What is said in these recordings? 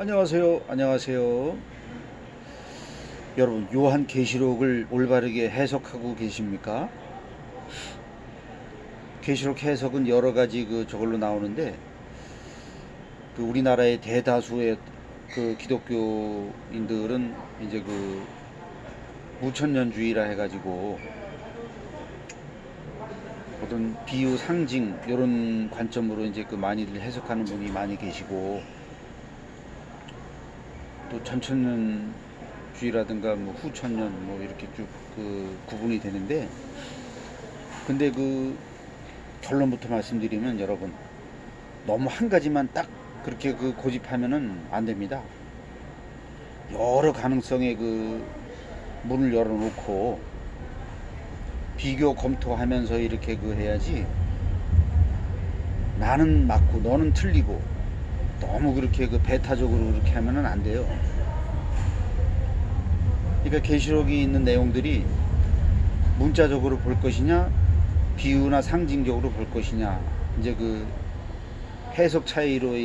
안녕하세요. 안녕하세요. 여러분, 요한 계시록을 올바르게 해석하고 계십니까? 계시록 해석은 여러 가지 그 저걸로 나오는데 그 우리나라의 대다수의 그 기독교인들은 이제 그 무천년주의라 해가지고 어떤 비유 상징 이런 관점으로 이제 그 많이들 해석하는 분이 많이 계시고 또 전천년주의라든가 뭐 후천년 뭐 이렇게 쭉 그 구분이 되는데 근데 그 결론부터 말씀드리면 여러분 너무 한 가지만 딱 그렇게 그 고집하면은 안 됩니다. 여러 가능성의 그 문을 열어놓고 비교 검토하면서 이렇게 그 해야지 나는 맞고 너는 틀리고 너무 그렇게 그 배타적으로 그렇게 하면은 안 돼요. 그러니까 계시록이 있는 내용들이 문자적으로 볼 것이냐 비유나 상징적으로 볼 것이냐 이제 그 해석 차이로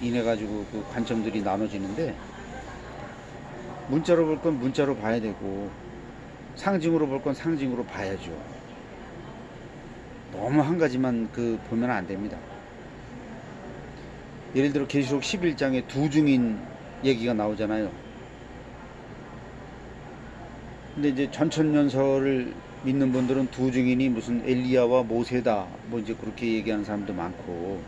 인해 가지고 그 관점들이 나눠지는데 문자로 볼 건 문자로 봐야 되고 상징으로 볼 건 상징으로 봐야죠. 너무 한 가지만 그 보면 안 됩니다. 예를 들어 계시록 11장에 두 증인 얘기가 나오잖아요. 근데 이제 전천년설을 믿는 분들은 두 증인이 무슨 엘리야와 모세다 뭐 이제 그렇게 얘기하는 사람도 많고.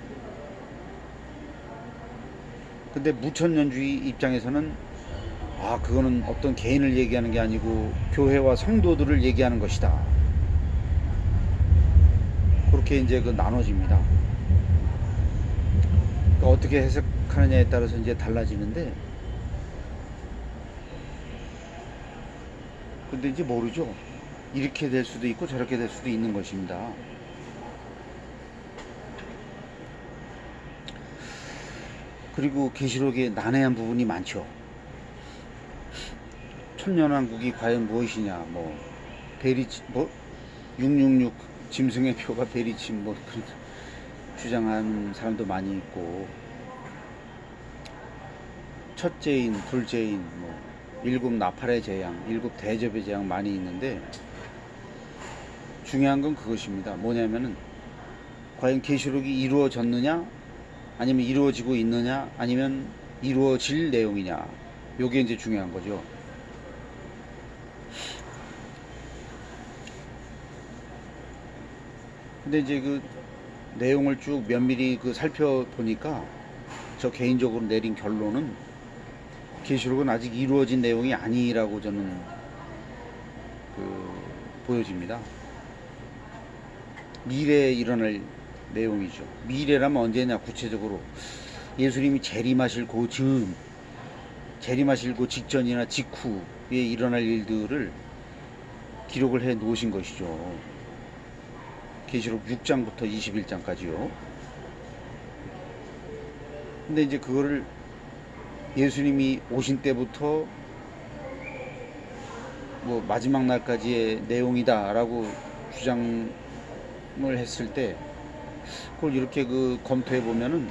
근데 무천년주의 입장에서는 아 그거는 어떤 개인을 얘기하는 게 아니고 교회와 성도들을 얘기하는 것이다. 그렇게 이제 그 나눠집니다 어떻게 해석하느냐에 따라서 이제 달라지는데. 근데 이제 모르죠. 이렇게 될 수도 있고 저렇게 될 수도 있는 것입니다. 그리고 계시록에 난해한 부분이 많죠. 천년왕국이 과연 무엇이냐 뭐 베리치 뭐666 짐승의 표가 베리침 뭐 그런 주장하는 사람도 많이 있고 첫째인 둘째인 뭐 일곱 나팔의 재앙 일곱 대접의 재앙 많이 있는데 중요한 건 그것입니다. 뭐냐면은 과연 계시록이 이루어졌느냐? 아니면 이루어지고 있느냐? 아니면 이루어질 내용이냐? 요게 이제 중요한 거죠. 근데 이제 그 내용을 쭉 면밀히 그 살펴보니까 저 개인적으로 내린 결론은 계시록은 아직 이루어진 내용이 아니라고 저는 그 보여집니다. 미래에 일어날 내용이죠. 미래라면 언제냐 구체적으로 예수님이 재림하실 그 즈음, 재림하실 그 직전이나 직후에 일어날 일들을 기록을 해 놓으신 것이죠. 계시록 6장부터 21장까지요. 근데 이제 그거를 예수님이 오신 때부터 뭐 마지막 날까지의 내용이다라고 주장을 했을 때 그걸 이렇게 그 검토해 보면은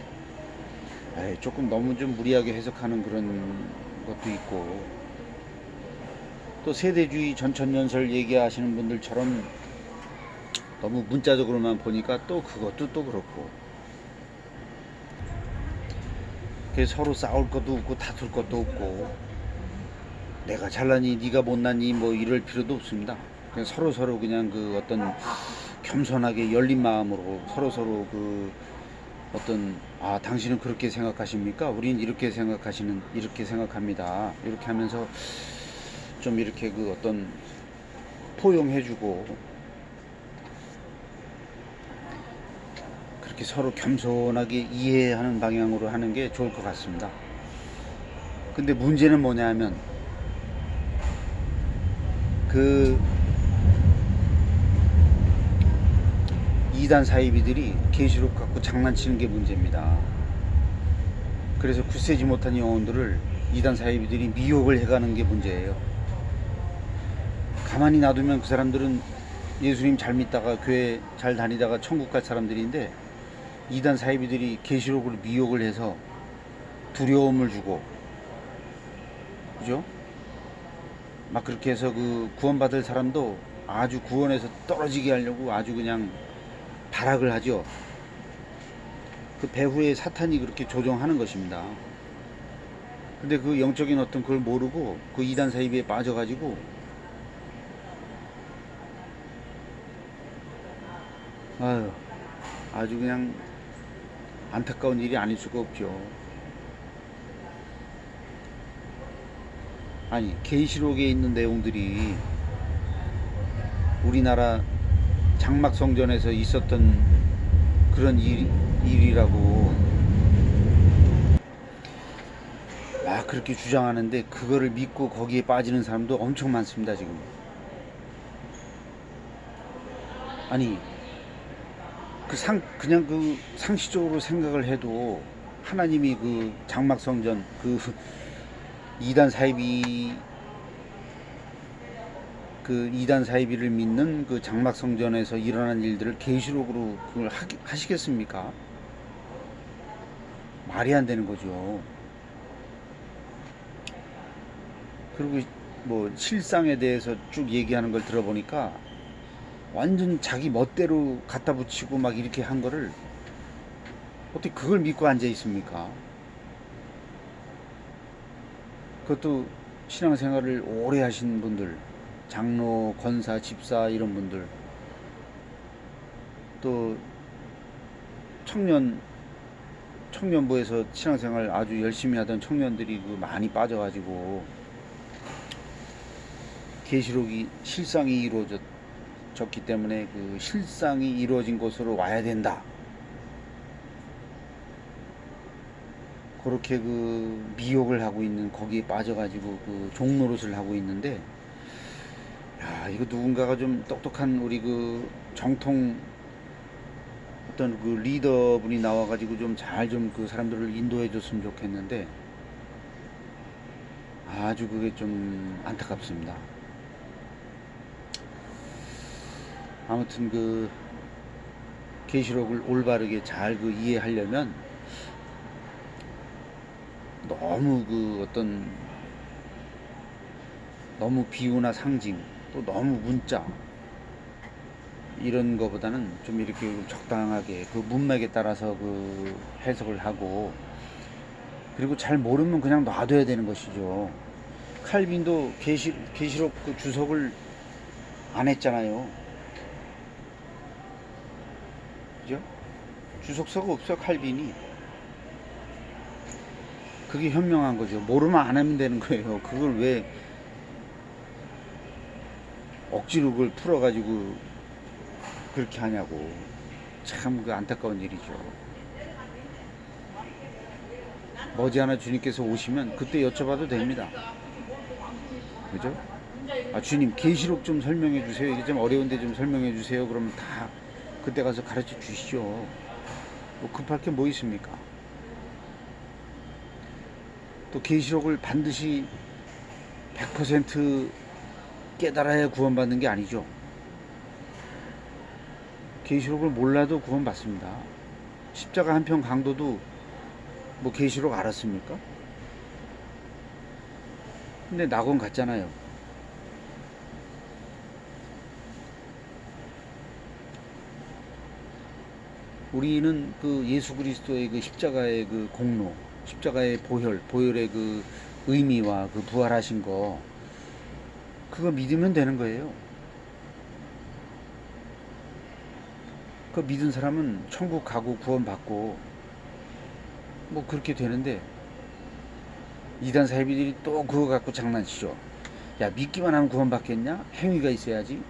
조금 너무 좀 무리하게 해석하는 그런 것도 있고 또 세대주의 전천년설 얘기하시는 분들처럼 너무 문자적으로만 보니까 또 그것도 또 그렇고 서로 싸울 것도 없고 다툴 것도 없고 내가 잘나니 네가 못나니 뭐 이럴 필요도 없습니다. 그냥 서로 서로 그냥 그 어떤 겸손하게 열린 마음으로 서로 서로 그 어떤 아 당신은 그렇게 생각하십니까? 우린 이렇게 생각하시는 이렇게 생각합니다. 이렇게 하면서 좀 이렇게 그 어떤 포용해주고 그렇게 서로 겸손하게 이해하는 방향으로 하는 게 좋을 것 같습니다. 근데 문제는 뭐냐면 그 이단 사이비들이 계시록 갖고 장난치는 게 문제입니다. 그래서 굳세지 못한 영혼들을 이단 사이비들이 미혹을 해가는 게 문제예요. 가만히 놔두면 그 사람들은 예수님 잘 믿다가 교회 잘 다니다가 천국 갈 사람들인데 이단 사이비들이 계시록으로 미혹을 해서 두려움을 주고 그죠? 막 그렇게 해서 그 구원받을 사람도 아주 구원에서 떨어지게 하려고 아주 그냥 발악을 하죠. 그 배후에 사탄이 그렇게 조종하는 것입니다. 근데 그 영적인 어떤 그걸 모르고 그 이단 사이비에 빠져가지고 아유 아주 그냥 안타까운 일이 아닐 수가 없죠. 아니 계시록에 있는 내용들이 우리나라 장막 성전에서 있었던 그런 일, 일이라고 막 그렇게 주장하는데 그거를 믿고 거기에 빠지는 사람도 엄청 많습니다 지금. 아니 그 상 그냥 그 상식적으로 생각을 해도 하나님이 그 장막 성전 그 이단 사이비 그 이단 사이비를 믿는 그 장막 성전에서 일어난 일들을 계시록으로 그걸 하, 하시겠습니까? 말이 안 되는 거죠. 그리고 뭐 실상에 대해서 쭉 얘기하는 걸 들어보니까 완전 자기 멋대로 갖다 붙이고 막 이렇게 한 거를 어떻게 그걸 믿고 앉아 있습니까? 그것도 신앙생활을 오래 하신 분들, 장로, 권사, 집사 이런 분들, 또 청년 청년부에서 신앙생활 아주 열심히 하던 청년들이 그 많이 빠져가지고 계시록이 실상이 이루어졌 기 때문에 그 실상이 이루어진 곳으로 와야 된다. 그렇게 그 미혹을 하고 있는 거기에 빠져가지고 그 종노릇을 하고 있는데 야 이거 누군가가 좀 똑똑한 우리 그 정통 어떤 그 리더분이 나와가지고 좀 잘 좀 그 사람들을 인도해 줬으면 좋겠는데 아주 그게 좀 안타깝습니다. 아무튼 그 계시록을 올바르게 잘 그 이해하려면 너무 그 어떤 너무 비유나 상징 또 너무 문자 이런 거보다는 좀 이렇게 적당하게 그 문맥에 따라서 그 해석을 하고 그리고 잘 모르면 그냥 놔둬야 되는 것이죠. 칼빈도 계시 계시록 그 주석을 안 했잖아요. 그죠? 주석서가 없어 칼빈이. 그게 현명한 거죠. 모르면 안 하면 되는 거예요. 그걸 왜 억지로 그걸 풀어가지고 그렇게 하냐고. 참 그 안타까운 일이죠. 머지않아 주님께서 오시면 그때 여쭤봐도 됩니다. 그죠? 아, 주님, 계시록 좀 설명해 주세요. 이게 좀 어려운데 좀 설명해 주세요. 그러면 다 그때 가서 가르쳐 주시죠. 뭐 급할 게 뭐 있습니까? 또 계시록을 반드시 100% 깨달아야 구원받는 게 아니죠. 계시록을 몰라도 구원받습니다. 십자가 한편 강도도 뭐 계시록 알았습니까? 근데 낙원 갔잖아요. 우리는 그 예수 그리스도의 그 십자가의 그 공로, 십자가의 보혈, 보혈의 그 의미와 그 부활하신 거, 그거 믿으면 되는 거예요. 그 믿은 사람은 천국 가고 구원받고, 뭐 그렇게 되는데, 이단 사이비들이 또 그거 갖고 장난치죠. 야, 믿기만 하면 구원받겠냐? 행위가 있어야지.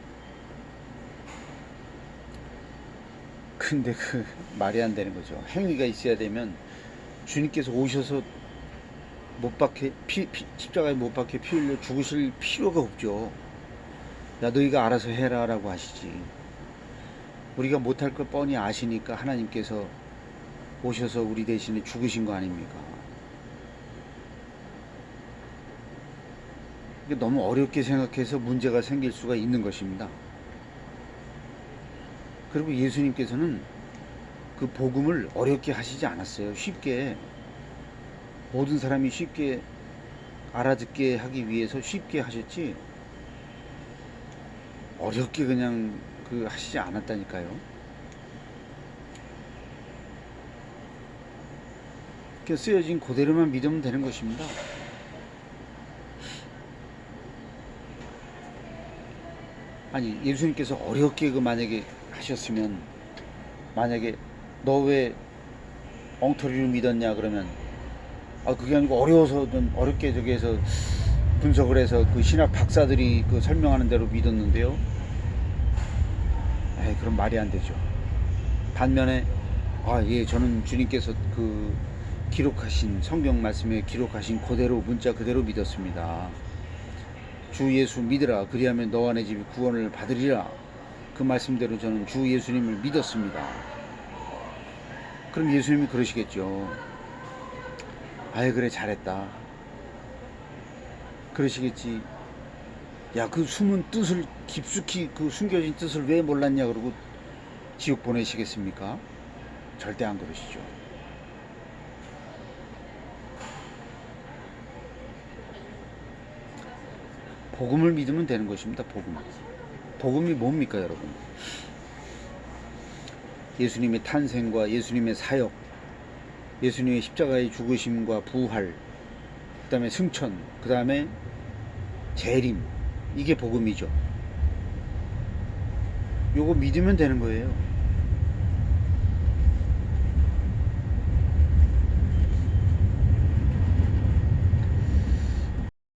근데 그 말이 안 되는 거죠. 행위가 있어야 되면 주님께서 오셔서 못 박혀 피, 피 십자가에 못 박혀 피 흘려 죽으실 필요가 없죠. 야 너희가 알아서 해라라고 하시지. 우리가 못할 걸 뻔히 아시니까 하나님께서 오셔서 우리 대신에 죽으신 거 아닙니까? 너무 어렵게 생각해서 문제가 생길 수가 있는 것입니다. 그리고 예수님께서는 그 복음을 어렵게 하시지 않았어요. 쉽게 모든 사람이 쉽게 알아듣게 하기 위해서 쉽게 하셨지 어렵게 그냥 그 하시지 않았다니까요. 그 쓰여진 그대로만 믿으면 되는 것입니다. 아니 예수님께서 어렵게 그 만약에 하셨으면 만약에 너 왜 엉터리로 믿었냐 그러면 아 그게 아니고 어려워서 좀 어렵게 저기 해서 분석을 해서 그 신학 박사들이 그 설명하는 대로 믿었는데요. 에이 그럼 말이 안 되죠. 반면에 아 예 저는 주님께서 그 기록하신 성경 말씀에 기록하신 그대로 문자 그대로 믿었습니다. 주 예수 믿으라 그리하면 너와 내 집이 구원을 받으리라 그 말씀대로 저는 주 예수님을 믿었습니다. 그럼 예수님이 그러시겠죠. 아이 그래 잘했다. 그러시겠지. 야 그 숨은 뜻을 깊숙이 그 숨겨진 뜻을 왜 몰랐냐 그러고 지옥 보내시겠습니까? 절대 안 그러시죠. 복음을 믿으면 되는 것입니다. 복음. 복음이 뭡니까, 여러분? 예수님의 탄생과 예수님의 사역, 예수님의 십자가의 죽으심과 부활, 그 다음에 승천, 그 다음에 재림. 이게 복음이죠. 요거 믿으면 되는 거예요.